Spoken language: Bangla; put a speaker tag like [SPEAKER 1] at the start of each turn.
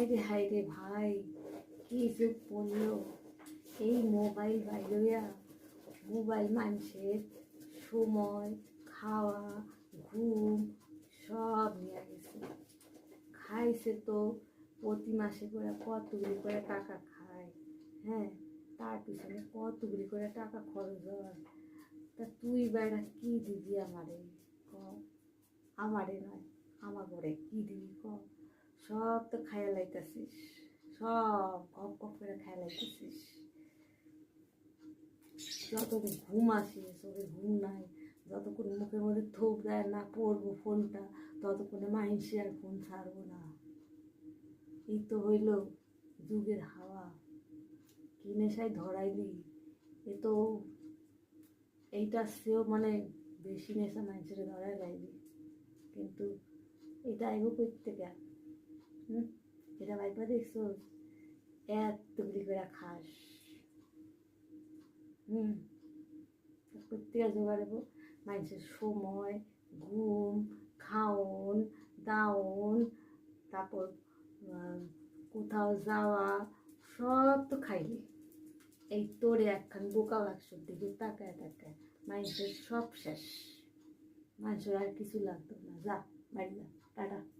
[SPEAKER 1] হায় রে রে ভাই, কি যে পড়ল এই মোবাইল বাইরিয়া মোবাইল মানুষের সময়, খাওয়া, ঘুম, সব নিয়ে গেছে। খাইছে তো, প্রতি মাসে করে কতগুলি করে টাকা খায় হ্যাঁ? তার পিছনে কতগুলি করে টাকা খরচ হয়। তা তুই বেড়া কী দিবি আমারে, ক? আমারে নয়, আমার ঘরে কী দিবি ক? সব তো খাইয়া লাইতেছিস। সব কপ কপ করে খাইয়া লাইতেছিস। যতক্ষণ ঘুম আসে চোখে ঘুম নাই, যতক্ষণ মুখের মধ্যে থোপ দেয় না পড়ব ফোনটা, ততক্ষণে মাইনসে আর ফোন ছাড়বো না। এই তো হইল যুগের হাওয়া। কি নেশায় ধরাইলি? এ তো এইটা সেও মানে বেশি নেশা মানুষের ধরাই লাইলি। কিন্তু এটা আইব করতে গা হুম এটা ভাইপা দেখছ? এত টুকরি করে খাস। হুম। প্রত্যেক জোগাড়ব মানুষের সময়, ঘুম, খাওন, দাওন, তারপর কোথাও যাওয়া, সব তো খাইলি এই তোরে একখান বোকা লাগছোর দিকে তাকায় তাকায় মানুষের সব শেষ। মানুষের আর কিছু লাগতো না। যা, বাড়ি যা, টাটা।